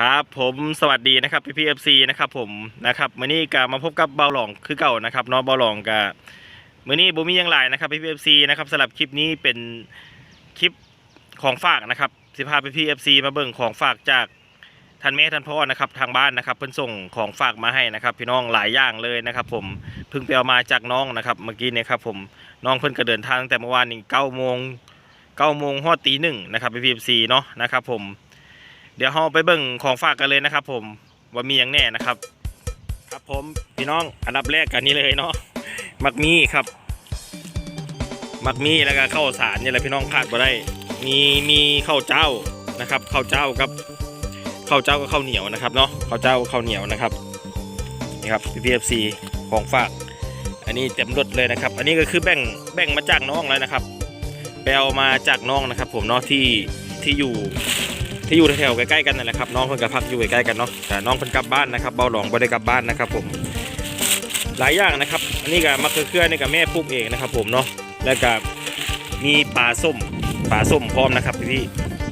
ครับผมสวัสดีนะครับพี่พีเอฟซีนะครับผมนะครับมื้อนี้ก็มาพบกับเบาหลองคือเก่านะครับเนาะเบาหลองก็มื้อนี้บ่มีหยังหลายนะครับพี่พีเอฟซีนะครับสำหรับคลิปนี้เป็นคลิปของฝากนะครับสิพาพี่พีเอฟซีมาเบิ่งของฝากจากท่านแม่ท่านพ่อนะครับทางบ้านนะครับ เพิ่นส่งของฝากมาให้นะครับ พี่น้องหลายอย่างเลยนะครับ ผมเพิ่งไปเอามาจากน้องนะครับ เมื่อกี้เนี่ยครับผมน้องเพิ่นก็เดินทางตั้งแต่เมื่อวานนี้เก้าโมงเก้าโมงฮอดตีหนึ่งนะครับพี่พีเอฟซีเนาะนะครับผม ดี๋ยวเราไปเบิ่งของฝากกันเลยนะครับ ผมว่ามีอย่างแน่นะครับ ครับผมพี่น้องอันดับแรกกันนี้เลยเนาะมักมีครับ มักมีแล้วก็ข้าวสารนี่แหละพี่น้องขาดบ่ได้ มีมีข้าวเจ้านะครับข้าวเจ้ากับข้าวเจ้ากับข้าวเหนียวนะครับเนาะข้าวเจ้ากับข้าวเหนียวนะครับนี่ครับ PPFC ของฝาก อันนี้เต็มรถเลยนะครับ อันนี้ก็คือแบ่งแบ่งมาจากน้องแล้วนะครับไปเอามาจากน้องนะครับ ผมเนาะที่ที่อยู่ ที่อยู่แถวๆใกล้ๆกันนั่นแหละครับน้องเพิ่นก็พักอยู่ใกล้ๆกันเนาะแต่น้องเพิ่นกลับบ้านนะครับเบาหลองบ่ได้กลับบ้านนะครับ ผมหลายอย่างนะครับ อันนี้ก็มะเขือเขือนี่ก็แม่ปลูกเองนะครับ ผมเนาะแล้วก็มีปลาส้มปลาส้มพร้อมนะครับพี่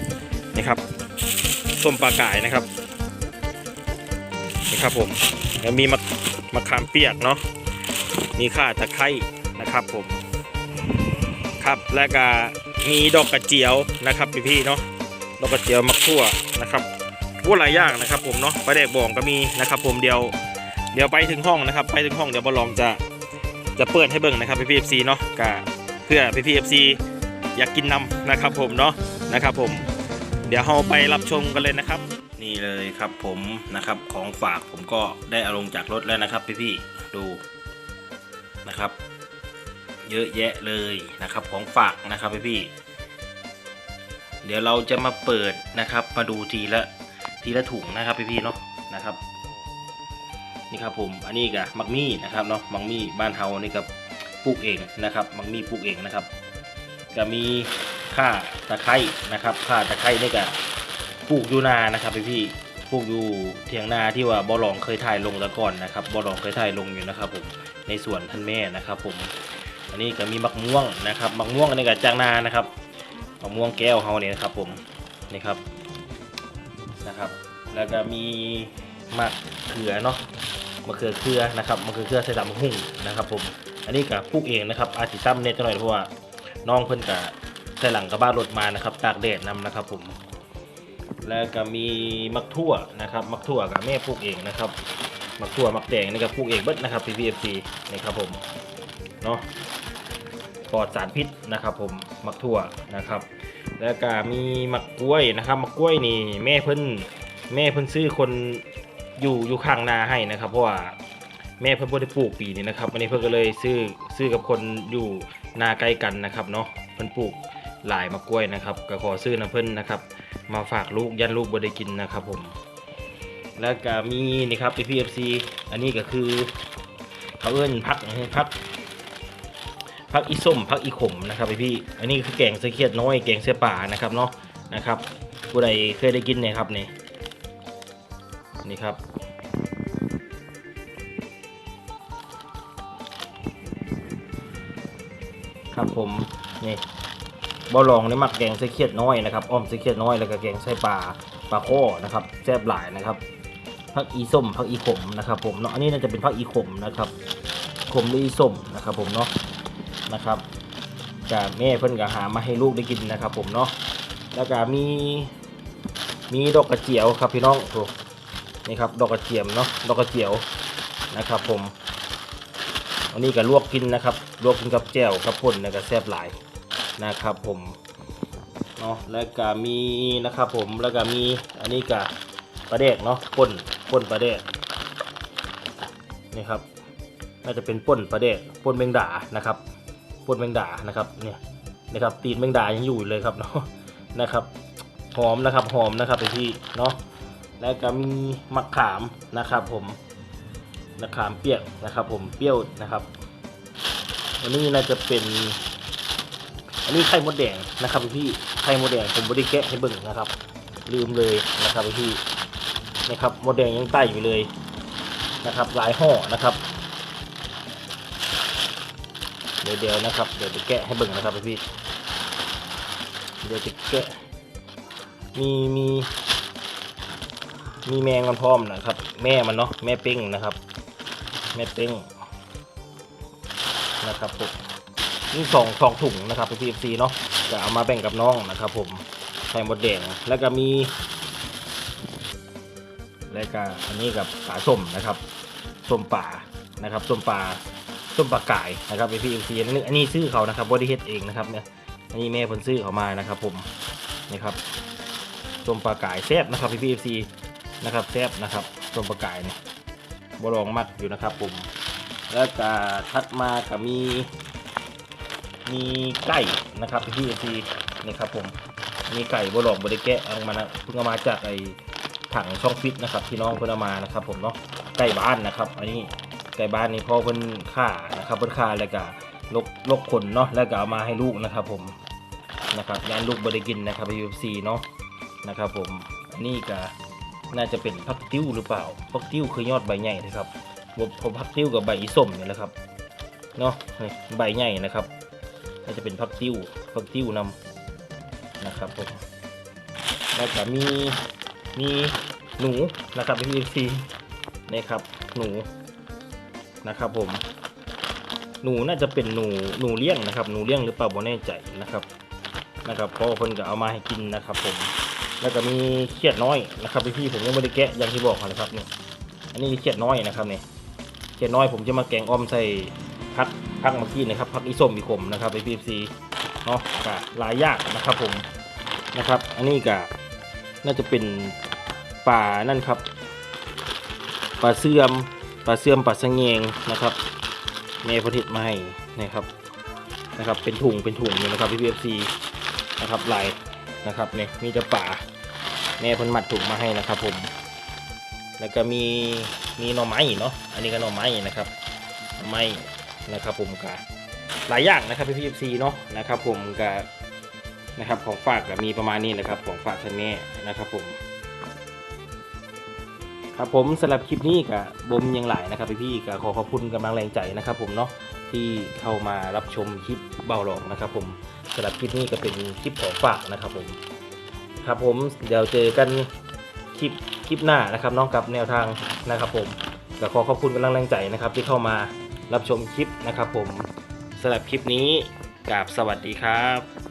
ๆนี่ครับส้มปลากายนะครับนี่ครับผมแล้วมีมะมะขามเปียกเนาะมีข่าตะไคร้นะครับผมครับแล้วก็มีดอกกระเจียวนะครับพี่ๆเนาะ ดอกกระเจียวมักทั่วนะครับพูดหลายอย่างนะครับผมเนาะปลาแดกบ่องก็มีนะครับ ผมเดี๋ยว เดี๋ยวไปถึงห้องนะครับ ไปถึงห้องเดี๋ยวบอลองจะจะเปิดให้เบิ่งนะครับพี่พีเอฟซีเนาะกะเพื่อพี่พีเอฟซีอยากกินนำนะครับผมเนาะนะครับ ผม เดี๋ยวเราไปรับชมกันเลยนะครับ นี่เลยครับผมนะครับของฝากผมก็ได้เอาลงจากรถแล้วนะครับพี่พี่ดูนะครับ เยอะแยะเลยนะครับของฝากนะครับพี่พี่ เดี๋ยวเราจะมาเปิดนะครับ มาดูทีละทีละถุงนะครับพี่ๆเนาะนะครับ นี่ครับผมอันนี้กับมักมี่นะครับเนาะมักมี่บ้านเฮานี่กับปลูกเองนะครับ มักมี่ปลูกเองนะครับ ก็มีข่าตะไคร้นะครับข่าตะไคร้นี่กับปลูกอยู่นานะครับพี่ๆปลูกอยู่เถียงนาที่ว่าบอลองเคยถ่ายลงแล้วก่อนนะครับบอลองเคยถ่ายลงอยู่นะครับผมในสวนท่านแม่นะครับผมอันนี้ก็มีมักม่วงนะครับมักม่วงอันนี้กับจางนานะครับ มะม่วงแก้วเขาเนี่ยนะครับผมนี่ครับนะครับ แล้วก็มีมะเขือเนาะมะเขือเครือนะครับมะเขือเครือใส่ตำหุ่งนะครับ ผม อันนี้กับปลูกเองนะครับ อาจจะซ้ำเน็ตจังหน่อยเพราะว่าน้องเพิ่นกับใส่หลังกระบ้านรถมานะครับ ตากแดดนำนะครับ ผม แล้วก็มีมักทั่วนะครับ มักทั่วกับแม่ปลูกเองนะครับมักทั่วมักแดงนี่ก็ปลูกเองเบิดนะครับ PPFC นี่ครับผมเนาะ ปลอดสารพิษนะครับ ผมมักถั่วนะครับ แล้วก็มีมักกล้วยนะครับ มักกล้วยนี่แม่เพิ่นแม่เพิ่นซื้อคนอยู่อยู่ข้างนาให้นะครับ เพราะว่าแม่เพิ่นบ่ได้ปลูกปีนี้นะครับวันนี้เพิ่นก็เลยซื้อซื้อกับคนอยู่นาใกล้กันนะครับเนาะเพิ่นปลูกหลายมักกล้วยนะครับก็ขอซื้อน้ำเพิ่นนะครับ มาฝากลูกยันลูกบ่ได้กินนะครับผม แล้วก็มีนี่ครับ PFC อันนี้ก็คือเขาเอิ้นพักพัก พักอีส้มพักอีขมนะครับพี่พี่อันนี้คือแกงเสเขียดน้อยแกงเสือป่านะครับเนาะนะครับผู้ใดเคยได้กินเนี่ยครับนี่นี่ครับครับผมนี่บอลองในมักแกงเสเขียดน้อยนะครับอ้อมเสเขียดน้อยแล้วก็แกงไส้ปลาปลาข้อนะครับแซ่บหลายนะครับพักอีส้มพักอีขมนะครับผมเนาะอันนี้น่าจะเป็นพักอีขมนะครับขมหรืออีส้มนะครับผมเนาะ นะครับจาแม่เพิ่นก็หามาให้ลูกได้กินนะครับผมเนาะแล้วก็มีมีดอกกระเจียวครับพี่น้องถูกนี่ครับดอกกระเจียมเนาะดอกกระเจียวนะครับผมอันนี้ก็ลวกกินนะครับลวกกินกับแจ่วกับป่นนะก็แซ่บหลายนะครับผมเนาะแล้วก็มีนะครับผมแล้วก็มีอันนี้ก็ปลาแดกเนาะป่นป่นปลาแดกนี่ครับน่าจะเป็นป่นปลาแดกป่นแมงดานะครับ นแมงดานะครับเนี่ยนะครับตีนแมงดายังอยู่เลยครับเนาะนะครับหอมนะครับหอมนะครับไปที่เนาะแล้วก็มีมะขามนะครับผมมะขามเปียกนะครับ ผมเปรี้ยวนะครับอันนี้น่าจะเป็น อันนี้ไข่มดแดงนะครับพี่ไข่มดแดงผมไม่ได้แกะให้เบิ่งนะครับ ลืมเลยนะครับพี่นะครับมดแดงยังใต้อยู่เลยนะครับหลายห่อนะครับ ดี๋ยวเดี๋ยวนะครับ เดี๋ยวจะแกะให้เบิ่งนะครับพี่ เดี๋ยวจะแกะ มีมีมีแมงมันพร้อมนะครับ แม่มันเนาะแม่เป้งนะครับ แม่เป้งนะครับผมนี่สองสองถุงนะครับพี่เอฟซีเนาะจะเอามาแบ่งกับน้องนะครับผมไข่มดแดงแล้วก็มี แล้วก็อันนี้กับปลาส้มนะครับส้มป่านะครับส้มป่า ส้มปลาก่ายนะครับพีเอฟซีอันนี้อันนี้ซื้อเขานะครับบริเฮดเองนะครับเนี่ยอันนี้แม่เพิ่นซื้อเขามานะครับ ผมนี่ครับส้มปลาก่ายแซ่บนะครับพีเอฟซีนะครับแซ่บนะครับส้มปลาก่ายเนี่ยบรองมักอยู่นะครับ ผม แล้วก็ทัดมาก็มี มีไก่นะครับพี่เอซีนี่ครับผมมีไก่บหลอกบริแกะเอามานะเพิ่งเอามาจากไอ้ถังช่องฟิตนะครับที่น้องเพิ่นเอามานะครับ ผมเนาะไก่บ้านนะครับ อันนี้ ก่บ้านนี่พ่อเพิ่นฆ่านะครับเพิ่นฆ่าแล้วก็ลกลกขนเนาะแล้วก็เอามาให้ลูกนะครับผมนะครับยานลูกบริกินนะครับพี่เอซีเนาะนะครับ ผมนนี้ก็น่าจะเป็นพักติ้วหรือเปล่าพักติ้วคือยอดใบใหญ่นะครับผมพักติ้วกับใบอีส้มนี่แหละครับเนาะนี่ใบใหญ่นะครับก็จะเป็นพักติ้วพักติ้วนำนะครับผมแล้วก็มีมีหนูนะครับพี่ซีนี่ครับหนู นะครับผมหนูน่าจะเป็นหนูหนูเลี้ยงนะครับหนูเลี้ยงหรือเปล่าบ่แน่ใจนะครับนะครับพ่อเพิ่นก็เอามาให้กินนะครับ ผม แล้วก็มีเขียดน้อยนะครับพี่ผมยังไม่ได้แกะอย่างที่บอกนะครับเนี่ยอันนี้เขียดน้อยนะครับเนี่ยเขียดน้อยผมจะมาแกงอ้อมใส่พักพักเมื่อกี้นะครับพักอีส้มอีขมนะครับไอพีซีเนาะกะหลายยางนะครับผมนะครับ อันนี้กะน่าจะเป็นป่านั่นครับปลาเสื่อม ปลาเสื่อมปลาสะเงงนะครับเมย์ผลิตมาให้นะครับนะครับ เป็นถุงเป็นถุงอยู่นะครับพี่พีเอฟซีนะครับลายนะครับเนี่ยมีแต่ป่าแม่เพิ่นมัดถุงมาให้นะครับ ผม แล้วก็มีมีหน่อไม้เนาะอันนี้ก็หน่อไม้นะครับหน่อไม้นะครับ ผมกะหลายอย่างนะครับพี่พีซีเนาะนะครับ ผมกะนะครับของฝากก็มีประมาณนี้นะครับ ของฝากท่านแม่นะครับ ผม ครับผมสำหรับคลิปนี้กับบมยังหลายนะครับพี่พี่ๆก็ขอขอบคุณกำลังแรงใจนะครับ ผมเนาะที่เข้ามารับชมคลิปเบาหลอกนะครับ ผมสำหรับคลิปนี้ก็เป็นคลิปของฝากนะครับ ผม ครับผมเดี๋ยวเจอกันคลิปคลิปหน้านะครับน้องกับแนวทางนะครับผมก็ขอขอบคุณกำลังแรงใจนะครับ ที่เข้ามารับชมคลิปนะครับ ผมสำหรับคลิปนี้กราบสวัสดีครับ